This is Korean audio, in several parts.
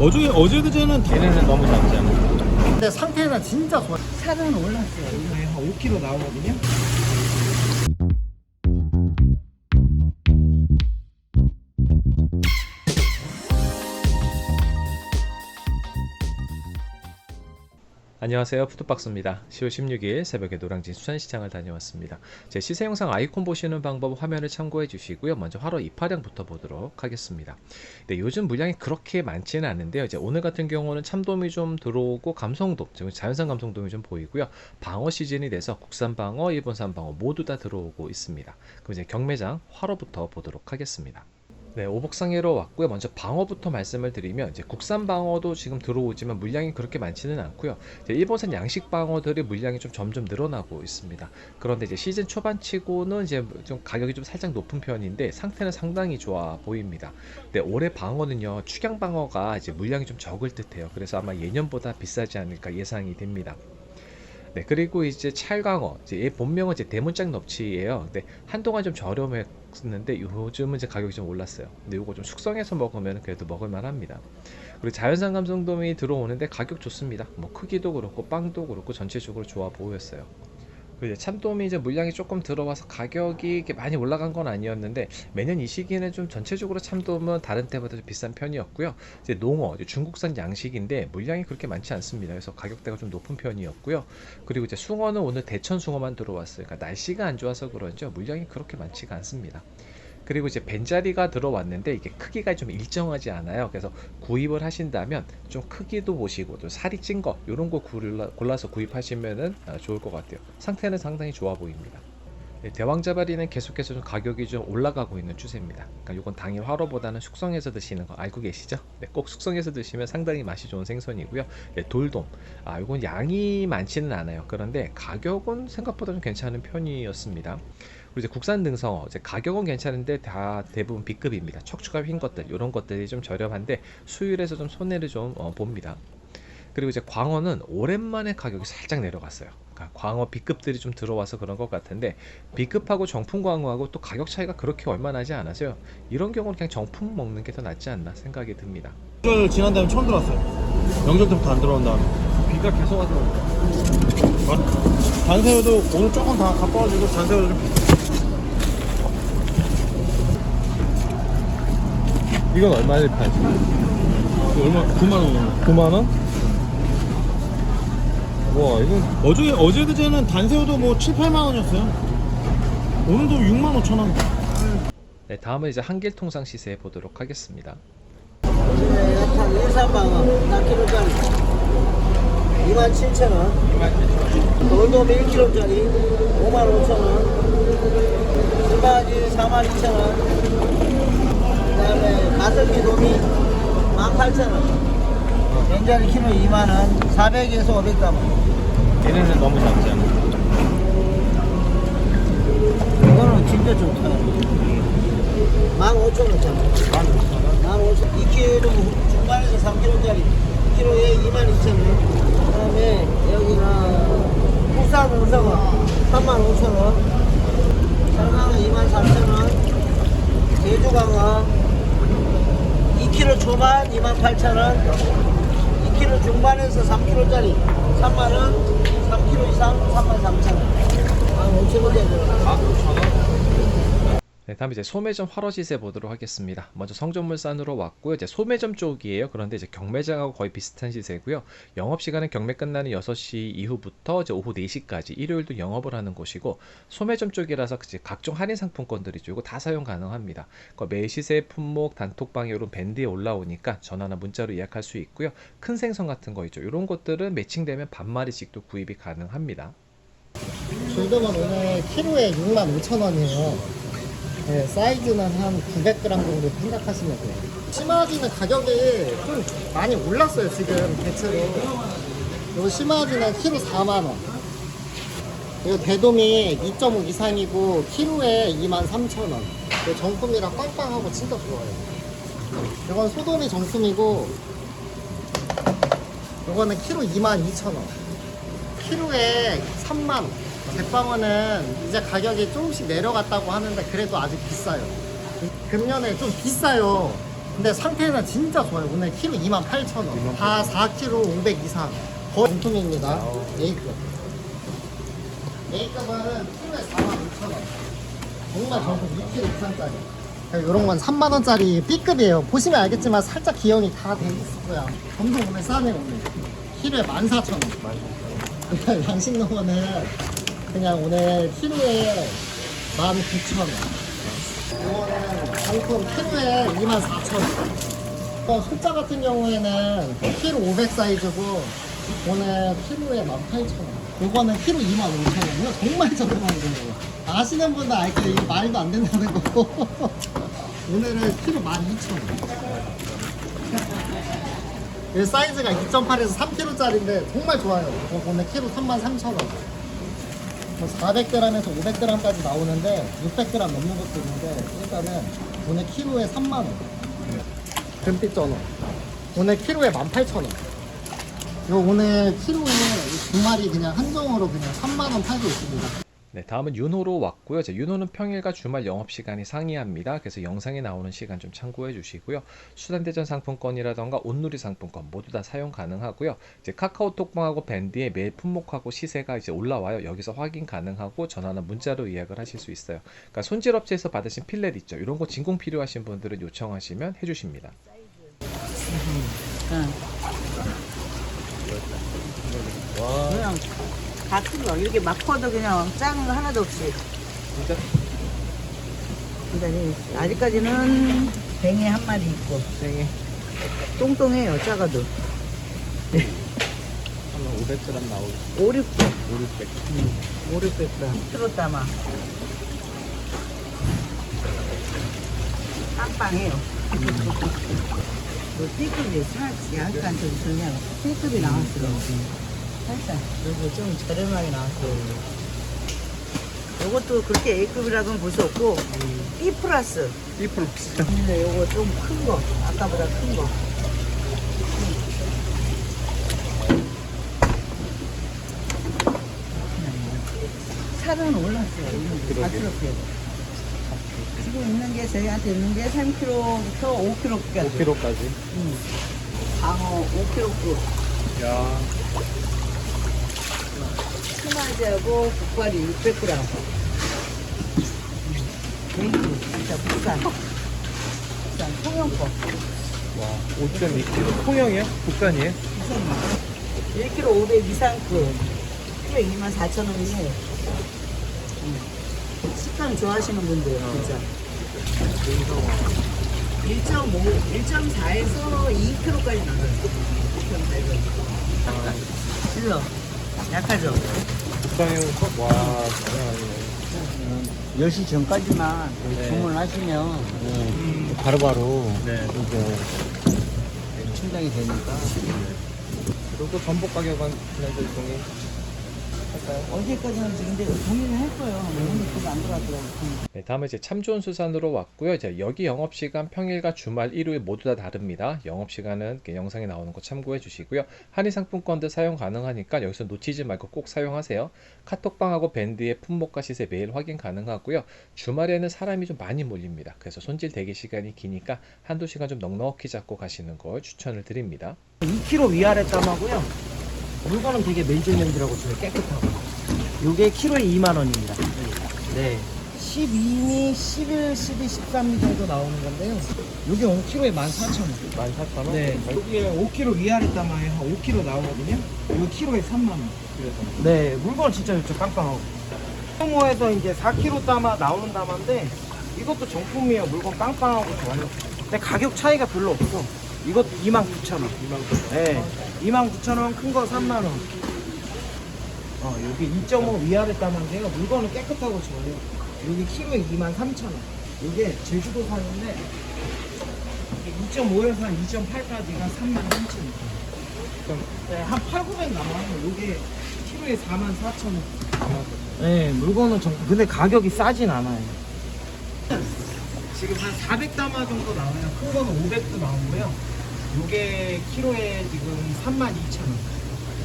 어제 어제 그제는 얘네는 너무 작지 않아? 근데 상태는 진짜 좋아. 살은 올랐어요. 한 5kg 나오거든요. 안녕하세요. 푸드박스입니다. 10월 16일 새벽에 노량진 수산시장을 다녀왔습니다. 제 시세 영상 아이콘 보시는 방법 화면을 참고해 주시고요. 먼저 화로 입하량부터 보도록 하겠습니다. 네, 요즘 물량이 그렇게 많지는 않은데요. 이제 오늘 같은 경우는 참돔이 좀 들어오고 감성돔 즉 자연산 감성돔이 좀 보이고요. 방어 시즌이 돼서 국산 방어 일본산 방어 모두 다 들어오고 있습니다. 그럼 이제 경매장 화로부터 보도록 하겠습니다 네, 오복상해로 왔고요. 먼저 방어부터 말씀을 드리면 이제 국산 방어도 지금 들어오지만 물량이 그렇게 많지는 않고요. 일본산 양식 방어들의 물량이 좀 점점 늘어나고 있습니다. 그런데 이제 시즌 초반치고는 이제 좀 가격이 좀 살짝 높은 편인데 상태는 상당히 좋아 보입니다. 네, 올해 방어는요 축양 방어가 이제 물량이 좀 적을 듯해요. 그래서 아마 예년보다 비싸지 않을까 예상이 됩니다. 네, 그리고 이제 찰강어, 이제 얘 본명은 이제 대문짝 넙치예요. 근데 한동안 좀 저렴했 는데 요즘은 이제 가격이 좀 올랐어요. 근데 요거 좀 숙성해서 먹으면 그래도 먹을만 합니다. 그리고 자연산 감성돔이 들어오는데 가격 좋습니다. 뭐 크기도 그렇고 빵도 그렇고 전체적으로 좋아 보였어요. 이제 참돔이 이제 물량이 조금 들어와서 가격이 많이 올라간 건 아니었는데 매년 이 시기에는 좀 전체적으로 참돔은 다른 때보다 좀 비싼 편이었고요. 이제 농어, 이제 중국산 양식인데 물량이 그렇게 많지 않습니다. 그래서 가격대가 좀 높은 편이었고요. 그리고 이제 숭어는 오늘 대천 숭어만 들어왔어요. 그러니까 날씨가 안 좋아서 그런지 물량이 그렇게 많지가 않습니다. 그리고 이제 벤자리가 들어왔는데 이게 크기가 좀 일정하지 않아요. 그래서 구입을 하신다면 좀 크기도 보시고 좀 살이 찐 거 이런 거 골라, 골라서 구입하시면은 아, 좋을 것 같아요. 상태는 상당히 좋아 보입니다. 네, 대왕자바리는 계속해서 좀 가격이 좀 올라가고 있는 추세입니다. 그러니까 이건 당일 화로보다는 숙성해서 드시는 거 알고 계시죠? 네, 꼭 숙성해서 드시면 상당히 맛이 좋은 생선이고요. 네, 돌돔, 아 이건 양이 많지는 않아요. 그런데 가격은 생각보다 좀 괜찮은 편이었습니다. 그리고 이제 국산 능성어, 이제 가격은 괜찮은데 다 대부분 B급입니다. 척추가 휜 것들, 이런 것들이 좀 저렴한데 수율에서 좀 손해를 좀 어, 봅니다. 그리고 이제 광어는 오랜만에 가격이 살짝 내려갔어요. 그러니까 광어 B급들이 좀 들어와서 그런 것 같은데 B급하고 정품 광어하고 또 가격 차이가 그렇게 얼마 나지 않아서요. 이런 경우는 그냥 정품 먹는 게 더 낫지 않나 생각이 듭니다. 명절 지난 다음에 처음 들어왔어요. 명절 때부터 안 들어온 다음에. 비가 계속 와서 아, 단새우도 오늘 조금 다 가빠가지고 단새우도 좀. 이건 얼마에 팔지? 얼마? 9만 원. 9만 원? 와 이건 어제 어제 그제는 단새우도 뭐 7, 8만 원이었어요. 오늘도 6만 5천 원. 네, 다음은 이제 한길통상 시세 보도록 하겠습니다. 약간 일산방어 4kg짜리 27,000원. 돌돔 1kg짜리 55,000원. 신바지 42,000원. 그다음에 가성비 돔이 18,000원. 벤자리 키로 2만 원, 400에서 500g. 얘네는 너무 작지 않아? 이거는 진짜 좋다. 15,000원짜리. 15,000원. 2kg 중반에서 3kg짜리. 키로에 22,000원. 그 다음에 여기는 국산 운성어 35,000원. 설강어 23,000원. 제주강어 2kg 초반 28,000원. 2kg 중반에서 3kg짜리 3만원. 3kg 이상 33,000원. 15,000원짜리. 네, 다음 이제 소매점 화로 시세 보도록 하겠습니다. 먼저 성전물산으로 왔고요. 이제 소매점 쪽이에요. 그런데 이제 경매장하고 거의 비슷한 시세고요. 영업 시간은 경매 끝나는 6시 이후부터 이제 오후 4시까지 일요일도 영업을 하는 곳이고 소매점 쪽이라서 이제 각종 할인 상품권들이죠. 이거 다 사용 가능합니다. 그 매일 시세 품목 단톡방에 이런 밴드에 올라오니까 전화나 문자로 예약할 수 있고요. 큰 생선 같은 거 있죠. 이런 것들은 매칭되면 반마리씩도 구입이 가능합니다. 돌돔은 오늘 키로에 6만 5천 원이에요. 네, 사이즈는 한 900g 정도 생각하시면 돼요. 심화지는 가격이 좀 많이 올랐어요, 지금 대체로. 그리고 심화지는 키로 4만 원. 그리고 대돔이 2.5 이상이고 키로에 2만 3천 원. 그리고 정품이라 빵빵하고 진짜 좋아요. 이건 소돔이 정품이고 이거는 키로 2만 2천 원. 키로에 3만 원. 제빵어는 이제 가격이 조금씩 내려갔다고 하는데 그래도 아직 비싸요. 금년에 좀 비싸요. 근데 상태는 진짜 좋아요. 오늘 키로 28,000원. 다 4kg 500 이상. 거의 정품입니다. A급. A급은 키로에 46,000원. 정말 정품 2kg 이상짜리. 이런 건 3만 원짜리 B급이에요. 보시면 알겠지만 살짝 기형이 다 돼 있을 거야. 엄청 오늘 싸네 오늘. 키로에 14,000원. 양식 농어는 그냥 오늘 키로에 19,000원. 이거는 정품 키로에 24,000원. 어, 숫자 같은 경우에는 키로 500 사이즈고 오늘 키로에 18,000원. 이거는 키로 25,000원. 이거 정말 저렴한 거예요. 아시는 분도 알게요. 이거 말도 안 된다는 거고. 오늘은 키로 12,000원. 이 사이즈가 2.8에서 3kg짜리인데 정말 좋아요. 이거 오늘 키로 33,000원. 400g에서 500g까지 나오는데 600g 넘는 것도 있는데 일단은 오늘 키로에 3만 원. 금빛 전어. 오늘 키로에 18,000원. 이거 오늘 키로에 이두 마리 그냥 한정으로 그냥 3만 원 팔고 있습니다. 네, 다음은 윤호로 왔고요. 자, 윤호는 평일과 주말 영업 시간이 상이합니다. 그래서 영상에 나오는 시간 좀 참고해 주시고요. 수단대전 상품권이라던가 온누리 상품권 모두 다 사용 가능하고요. 이제 카카오톡방하고 밴드에 매일 품목하고 시세가 이제 올라와요. 여기서 확인 가능하고 전화나 문자로 예약을 하실 수 있어요. 그러니까 손질업체에서 받으신 필렛 있죠. 이런 거 진공 필요하신 분들은 요청하시면 해주십니다. 그냥 다큰 거. 이렇게 막 퍼도 그냥 작은 거 하나도 없이. 진짜? 근데 아직까지는 뱅이 한 마리 있고. 뱅이. 똥똥해요, 작아도. 한 500g 나오고 5, 600. 5, 600. 5, 600g. 트로따마. 빵빵해요. 뭐 B급이 약간 좀 그냥 B급이 나왔어요. 살짝 요거 좀 저렴하게 나왔어요. 요것도 그렇게 A급이라고는 볼 수 없고 B 플러스. B 플러스. 근데 요거 좀 큰 거. 아까보다 큰 거. 살은 올랐어요. 이거 다 그렇게. 지금 있는 게 저희한테 있는 게 3kg부터 5kg까지. 5kg까지. 방어 5kg. 야. 수마지하고 국발이 600g. 메이크 진짜 국산. 국산 통영거. 와, 5.2kg. 통영이야? 국산이에요? 1kg 500 이상급. 키로에 2만 4천 원이에요. 식감 좋아하시는 분들 진짜. 1.5, 1.4에서 2kg까지 나가요. 2.8. 질러. 약하죠? 국산이요? 와, 장난 아니네. 10시 전까지만 주문하시면 네. 바로바로. 네. 이제 충당이 되니까. 그리고 전복 가격은 지난주 종이 할까요? 어제까지는 지금 근데 동의는 했어요. 오늘 그거 안 들어왔더라고요. 네, 다음은 이제 참 좋은 수산으로 왔고요. 이제 여기 영업 시간 평일과 주말 일요일 모두 다 다릅니다. 영업 시간은 이렇게 영상에 나오는 거 참고해 주시고요. 한의 상품권도 사용 가능하니까 여기서 놓치지 말고 꼭 사용하세요. 카톡방하고 밴드의 품목과 시세 매일 확인 가능하고요. 주말에는 사람이 좀 많이 몰립니다. 그래서 손질 대기 시간이 기니까 한두 시간 좀 넉넉히 잡고 가시는 걸 추천을 드립니다. 2kg 위아래 땀하고요. 물건은 되게 맨질맨질하고 좋아요. 깨끗하고. 요게 키로에 2만 원입니다. 네. 12미, 11, 12, 13미 정도 나오는 건데요. 요게 오늘 키로에 14,000원. 14,000원? 네. 여기에 5kg 위아래 땀하에 한 5kg 나오거든요. 요 키로에 3만 원. 네. 물건 진짜 좋죠. 빵빵하고. 소모에서 이제 4kg 담아 나오는 담아인데 이것도 정품이에요. 물건 빵빵하고 좋아요. 근데 가격 차이가 별로 없어. 이것도 29,000원. 2만 네. 29,000원, 큰 거 3만원. 어, 여기 2.5 위아래 담은데요. 물건은 깨끗하고 좋아요. 여기 키로에 23,000원. 이게 제주도산인데, 2.5에서 한 2.8까지가 33,000원. 네, 한 8, 900 나와요. 요게 키로에 44,000원. 네, 물건은 정, 근데 가격이 싸진 않아요. 지금 한 400담아 정도 나와요. 큰 거는 500도 나오고요. 요게 키로에 지금 32,000원.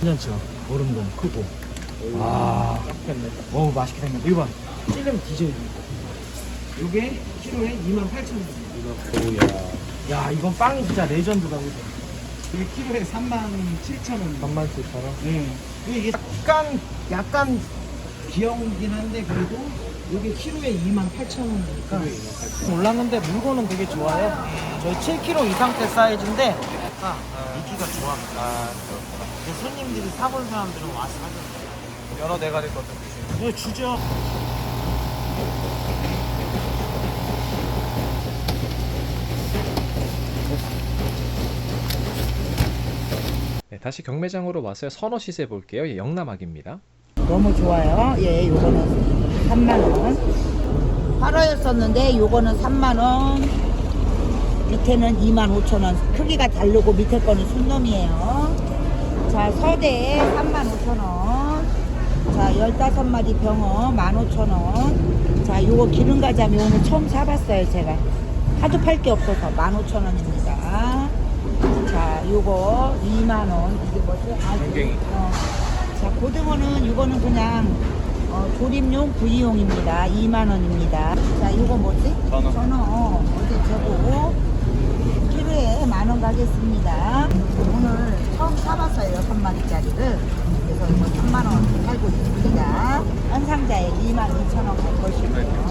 괜찮죠? 얼음동 크고. 와. 어우 맛있게 생겼다. 이거 봐. 찔리면 뒤져요. 요게 키로에 28,000원. 이거, 오야. 야 이건 빵이 진짜 레전드다 그죠? 이게 키로에 37,000원 37,000원? 네. 이게 약간 약간 귀여우긴 한데 그래도 이게 키로에 28,000원이니까 올랐는데 물건은 되게 좋아요. 저희 7kg 이상 대 사이즈인데 아, 인기가 좋아. 아, 근데 손님들이 사본 사람들은 와서 하죠. 연어 대가리 것도 네, 주죠. 네, 다시 경매장으로 와서 선어 시세 볼게요. 예, 영남학입니다. 너무 좋아요. 예, 요거는 3만원. 8호였었는데, 요거는 3만원. 밑에는 2만 5천원. 크기가 다르고 밑에 거는 순놈이에요. 자, 서대에 3만 5천원. 자, 15마리 병어 15,000원. 자, 요거 기름 가자미 오늘 처음 사봤어요, 제가. 하도 팔 게 없어서 15,000원입니다. 자, 요거 2만원. 이게 뭐지? 아. 어. 자, 고등어는 이거는 그냥 어, 조림용 구이용입니다. 2만 원입니다. 자, 이거 뭐지? 전어. 전어. 어제 재고 키로에 만원 가겠습니다. 오늘 처음 사봤어요. 6마리짜리를. 그래서 이거 3만 원 팔고 있습니다. 한 상자에 2만 2천 원 갈 것이고요.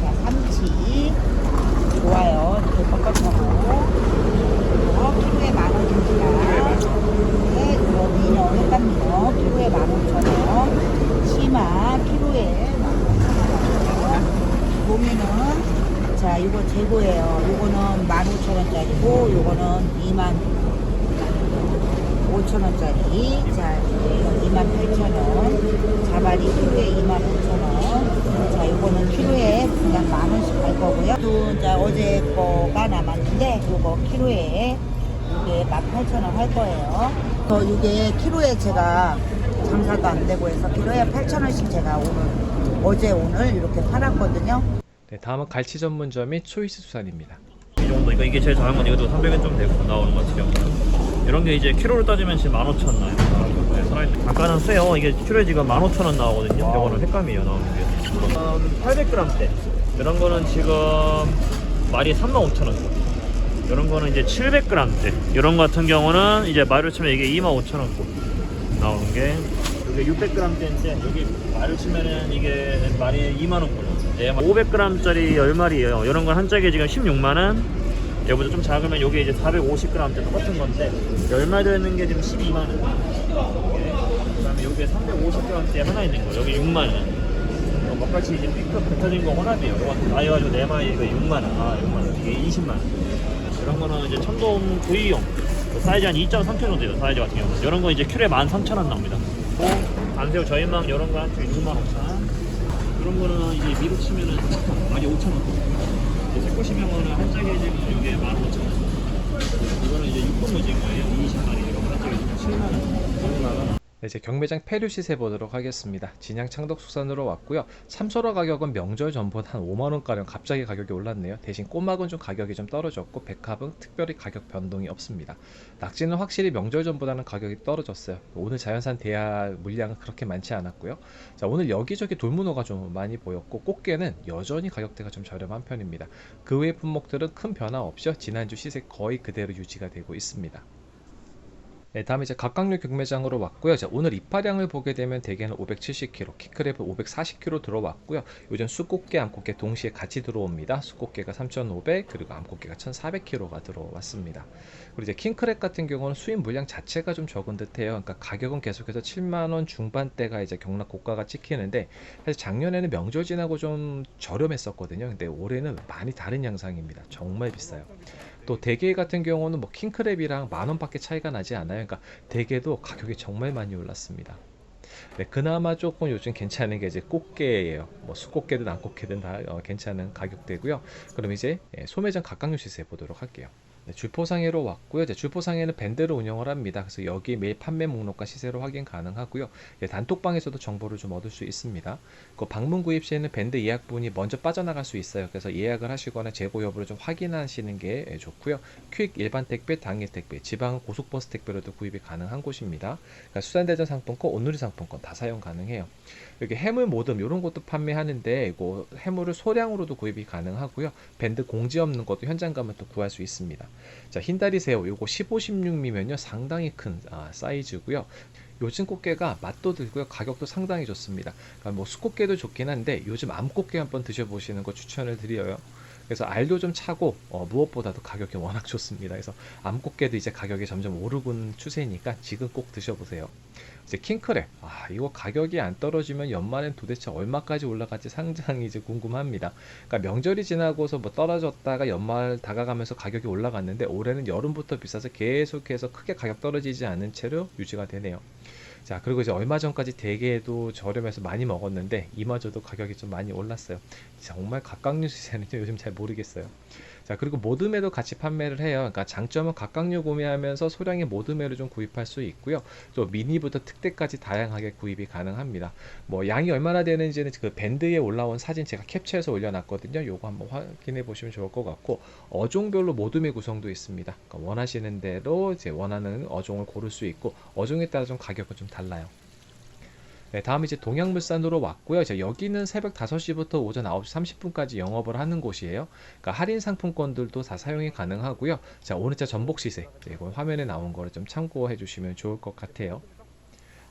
자, 삼치. 좋아요. 이렇게 꺾어주고. 이거 키로에 만 원입니다. 네, 이거 미녀, 횟감미녀 키로에 만 오천 원. 치마 키로에. 고기는 자, 이거 재고예요. 이거는 만 오천 원짜리고, 요거는 이만 오천 원짜리. 자, 이거 이만 팔천 원. 자발이 키로에 이만 오천 원. 자, 요거는 키로에 그냥 만 원씩 갈 거고요. 또 이제 어제 거가 남았는데, 요거 키로에 이게 18,000원 할 거예요. 어, 이게 키로에 제가 장사도 안 되고 해서 키로에 8,000원씩 제가 오늘 어제 오늘 이렇게 팔았거든요. 네, 다음은 갈치 전문점인 초이스 수산입니다. 이 정도 그러니까 이게 제일 작은 건 이것도 300원 좀 되고 나오는 것 같은 경우는 이런 게 이제 키로로 따지면 지금 15,000원 나요 네, 살아있는 단가는 세요. 이게 키로에 지금 15,000원 나오거든요. 이거는 횟감이에요 나오는 게. 음, 800g대. 이런 거는 지금 말이 35,000원. 이런 거는 이제 700g대. 이런 거 같은 경우는 이제 말을 치면 이게 25,000원 나오는 게 이게 600g대인데 여기 말을 치면은 이게 말이 2만 원꼴. 예, 500g짜리 10마리예요. 이런 건 한 짝에 지금 16만 원. 여기보다 좀 작으면 여기 이제 450g대 똑같은 건데 10마리 있는 게 지금 12만 원. 예. 그다음에 여기에 350g대 하나 있는 거 여기 6만 원. 어, 먹같이 이제 삐끗 뱉어진 거 혼합이에요. 이거 다 해가지고 4마리 이거 6만 원. 아 6만 원. 이게 20만 원. 이런 거는 이제 천동 구이용 그 사이즈 한 2.3kg 정도 돼요 사이즈 같은 경우는. 이런 거 이제 킬로에 13,000원 나옵니다. 안새우 저희망 이런 거한 킬로에 6만 5천 이런 거는 이제 미로 치면은 15,000원. 이제 새꼬시명어는 한 짝에 지금 이게 15,000원. 이거는 이제 6분 무진 거예요. 20마리 이런 거 한 짝에 지금 7만 원 6만 원 네, 이제 경매장 폐류 시세 보도록 하겠습니다. 진양 창덕수산으로 왔고요. 참소라 가격은 명절 전보다 한 5만 원가량 갑자기 가격이 올랐네요. 대신 꼬막은 좀 가격이 좀 떨어졌고 백합은 특별히 가격 변동이 없습니다. 낙지는 확실히 명절 전보다는 가격이 떨어졌어요. 오늘 자연산 대하 물량은 그렇게 많지 않았고요. 자, 오늘 여기저기 돌문어가 좀 많이 보였고 꽃게는 여전히 가격대가 좀 저렴한 편입니다. 그 외의 품목들은 큰 변화 없이 지난주 시세 거의 그대로 유지가 되고 있습니다. 네, 다음에 이제 각각류 경매장으로 왔고요. 자, 오늘 입하량을 보게 되면 대게는 570kg, 키크랩은 540kg 들어왔고요. 요즘 숯꽃게, 암꽃게 동시에 같이 들어옵니다. 숯꽃게가 3,500 그리고 암꽃게가 1,400kg가 들어왔습니다. 그리고 이제 킹크랩 같은 경우는 수입 물량 자체가 좀 적은 듯해요. 그러니까 가격은 계속해서 7만 원 중반대가 이제 경락 고가가 찍히는데 사실 작년에는 명절 지나고 좀 저렴했었거든요. 근데 올해는 많이 다른 양상입니다. 정말 비싸요. 또 대게 같은 경우는 뭐 킹크랩이랑 만 원밖에 차이가 나지 않아요. 그러니까 대게도 가격이 정말 많이 올랐습니다. 네, 그나마 조금 요즘 괜찮은 게 이제 꽃게예요. 뭐 수꽃게든 암꽃게든 다 어, 괜찮은 가격대고요. 그럼 이제 예, 소매점 각각류 시세 보도록 할게요. 네, 주포상해로 왔고요. 이제 주포상해는 밴드를 운영을 합니다. 그래서 여기 매일 판매 목록과 시세로 확인 가능하고요. 예, 단톡방에서도 정보를 좀 얻을 수 있습니다. 그 방문 구입 시에는 밴드 예약분이 먼저 빠져나갈 수 있어요. 그래서 예약을 하시거나 재고 여부를 좀 확인하시는 게 예, 좋고요. 퀵 일반 택배, 당일 택배, 지방 고속버스 택배로도 구입이 가능한 곳입니다. 그러니까 수산대전 상품권, 온누리 상품권 다 사용 가능해요. 여기 해물 모듬 이런 것도 판매하는데 이거 해물을 소량으로도 구입이 가능하고요. 밴드 공지 없는 것도 현장 가면 또 구할 수 있습니다. 자 흰다리 새우 요거 15, 16미면요 상당히 큰 아, 사이즈고요. 요즘 꽃게가 맛도 들고요 가격도 상당히 좋습니다. 그러니까 뭐 수꽃게도 좋긴 한데 요즘 암꽃게 한번 드셔보시는 거 추천을 드려요. 그래서 알도 좀 차고 어, 무엇보다도 가격이 워낙 좋습니다. 그래서 암꽃게도 이제 가격이 점점 오르는 추세니까 지금 꼭 드셔보세요. 이제 킹크랩 아 이거 가격이 안 떨어지면 연말엔 도대체 얼마까지 올라갈지 상당히 이제 궁금합니다. 그러니까 명절이 지나고서 뭐 떨어졌다가 연말 다가가면서 가격이 올라갔는데 올해는 여름부터 비싸서 계속해서 크게 가격 떨어지지 않은 채로 유지가 되네요. 자 그리고 이제 얼마 전까지 대게도 저렴해서 많이 먹었는데 이마저도 가격이 좀 많이 올랐어요. 정말 각각류 시세는 요즘 잘 모르겠어요. 자 그리고 모듬회도 같이 판매를 해요. 그러니까 장점은 각각류 구매하면서 소량의 모듬회를 좀 구입할 수 있고요. 또 미니부터 특대까지 다양하게 구입이 가능합니다. 뭐 양이 얼마나 되는지는 그 밴드에 올라온 사진 제가 캡처해서 올려놨거든요. 요거 한번 확인해 보시면 좋을 것 같고 어종별로 모둠의 구성도 있습니다. 그러니까 원하시는 대로 이제 원하는 어종을 고를 수 있고 어종에 따라 좀 가격은 좀 달라요. 네, 다음 이제 동양물산으로 왔고요. 이제 여기는 새벽 5시부터 오전 9시 30분까지 영업을 하는 곳이에요. 그러니까 할인 상품권들도 다 사용이 가능하고요. 자, 오늘자 전복 시세. 네, 화면에 나온 거를 좀 참고해 주시면 좋을 것 같아요.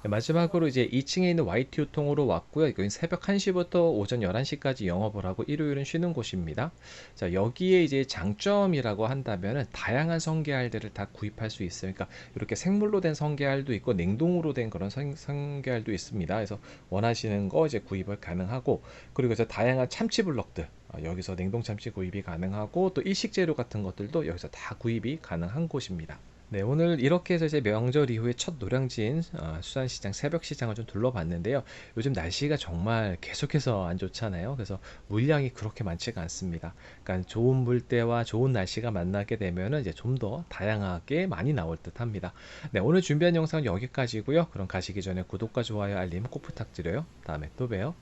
네, 마지막으로 이제 2층에 있는 YT 유통으로 왔고요. 이건 새벽 1시부터 오전 11시까지 영업을 하고 일요일은 쉬는 곳입니다. 자, 여기에 이제 장점이라고 한다면은 다양한 성게알들을 다 구입할 수 있어요. 그러니까 이렇게 생물로 된 성게알도 있고 냉동으로 된 그런 성, 성게알도 있습니다. 그래서 원하시는 거 이제 구입을 가능하고 그리고 이제 다양한 참치 블럭들 아, 여기서 냉동 참치 구입이 가능하고 또 일식 재료 같은 것들도 여기서 다 구입이 가능한 곳입니다. 네, 오늘 이렇게 해서 이제 명절 이후에 첫 노량진 어, 수산시장 새벽 시장을 좀 둘러봤는데요. 요즘 날씨가 정말 계속해서 안 좋잖아요. 그래서 물량이 그렇게 많지가 않습니다. 그러니까 좋은 물때와 좋은 날씨가 만나게 되면은 이제 좀 더 다양하게 많이 나올 듯합니다. 네, 오늘 준비한 영상은 여기까지고요. 그럼 가시기 전에 구독과 좋아요, 알림 꼭 부탁드려요. 다음에 또 봬요.